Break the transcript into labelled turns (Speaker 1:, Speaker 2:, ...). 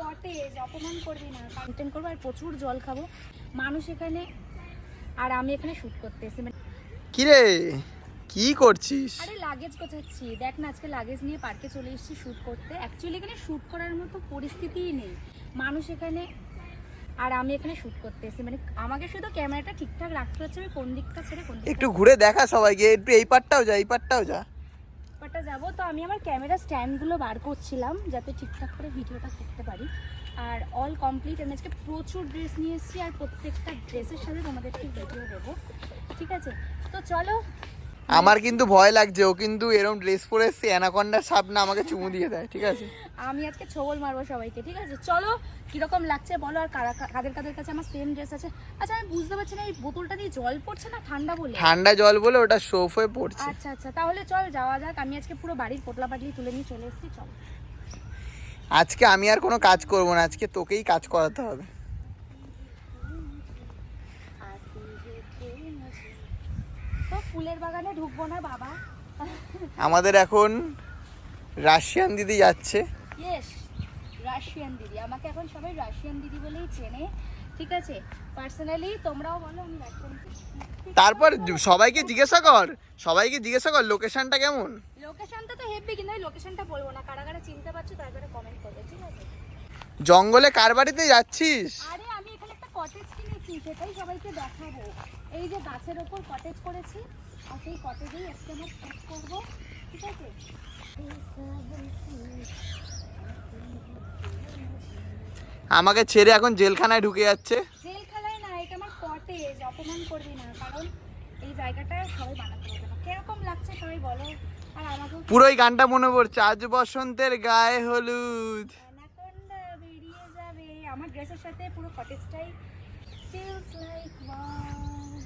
Speaker 1: Cottage অপমান করবি না কন্টেন্ট করব আর প্রচুর জল খাব। মানুষ এখানে আর আমি এখানে শ্যুট করতে এসেছি মানে
Speaker 2: কিরে? কি করছিস?
Speaker 1: আরে লাগেজ গোছাচ্ছি। দেখ না আজকে লাগেজ নিয়ে পার্কে চলে এসেছি শ্যুট করতে। অ্যাকচুয়ালি এখানে শ্যুট করার মতো পরিস্থিতিই নেই। মানুষ এখানে আর আমি এখানে শ্যুট করতে এসেছি মানে আমাকে শুধু ক্যামেরাটা ঠিকঠাক রাখতে হচ্ছে আমি কোন দিকটা ছেড়ে কোন দিকটা
Speaker 2: একটু ঘুরে দেখা সবাইকে একটু এই পারটাও যা এই পারটাও যা।
Speaker 1: ব্যাপারটা যাব, তো আমি আমার ক্যামেরা স্ট্যান্ডগুলো বার করছিলাম যাতে ঠিকঠাক করে ভিডিওটা করতে পারি। আর অল কমপ্লিট আমি আজকে প্রচুর ড্রেস নিয়ে এসেছি আর প্রত্যেকটা ড্রেসের সাথে তোমাদেরকে ভিডিও দেবো। ঠিক আছে? তো চলো
Speaker 2: আমার কিন্তু ভয় লাগছে ও কিন্তু এরকম ড্রেস পরে এসছে অ্যানাকন্ডার সাপ না আমাকে চুমু দিয়ে দেয় ঠিক আছে?
Speaker 1: আমি আজকে ছবল মারবো সবাইকে ঠিক আছে? চলো কীরকম লাগছে বলো আর কারা কাদের কাদের কাছে আমার সেম ড্রেস আছে? আচ্ছা আমি বুঝতে পারছি না এই বোতলটা দিয়ে জল পড়ছে না ঠান্ডা বলে?
Speaker 2: ঠান্ডা জল বলে ওটা সোফ হয়ে পড়ছে।
Speaker 1: আচ্ছা আচ্ছা তাহলে চল যাওয়া যাক। আমি আজকে পুরো বাড়ির পোটলা পাটলি তুলে নিয়ে চলে এসেছি চল।
Speaker 2: আজকে আমি আর কোনো কাজ করব না আজকে তোকেই কাজ করাতে হবে।
Speaker 1: তো ফুলের বাগানে ঢুকবো না বাবা।
Speaker 2: আমাদের এখন রাশিয়ান দিদি যাচ্ছে।
Speaker 1: ইয়েস রাশিয়ান দিদি। আমাকে এখন সবাই রাশিয়ান দিদি বলেই চেনে ঠিক আছে? পার্সোনালি তোমরাও বলো আমি রাশিয়ান
Speaker 2: তারপর সবাইকে জিজ্ঞাসা কর সবাইকে জিজ্ঞাসা কর লোকেশনটা কেমন?
Speaker 1: লোকেশনটা তো হেভি কিন্তু আমি লোকেশনটা বলব না। কারা কারা চিনতে পারছ তারা করে কমেন্ট করবে ঠিক আছে?
Speaker 2: জঙ্গলে কার বাড়িতে যাচ্ছিস?
Speaker 1: আরে কিনেছি সেটাই সবাইকে দেখাবো। এই যে গাছের ওপর কটেজ করেছি আর সেই কটেজেই আজকে আমরা শুট করব ঠিক আছে?
Speaker 2: আমাকে ছেড়ে এখন জেলখানায় ঢুকে যাচ্ছে।
Speaker 1: জেল খেলায় না এটা আমার কটেজ অপমান করবি না কারণ এই জায়গাটা সবাই বানাতে পারবে না। কীরকম লাগছে সবাই বলো আর আমাকেও
Speaker 2: পুরোই গানটা মনে পড়ছে আজ বসন্তের গায়ে হলুদ।
Speaker 1: বেরিয়ে যাবে। আমার ড্রেসের সাথে পুরো কটেজটাই feels like wow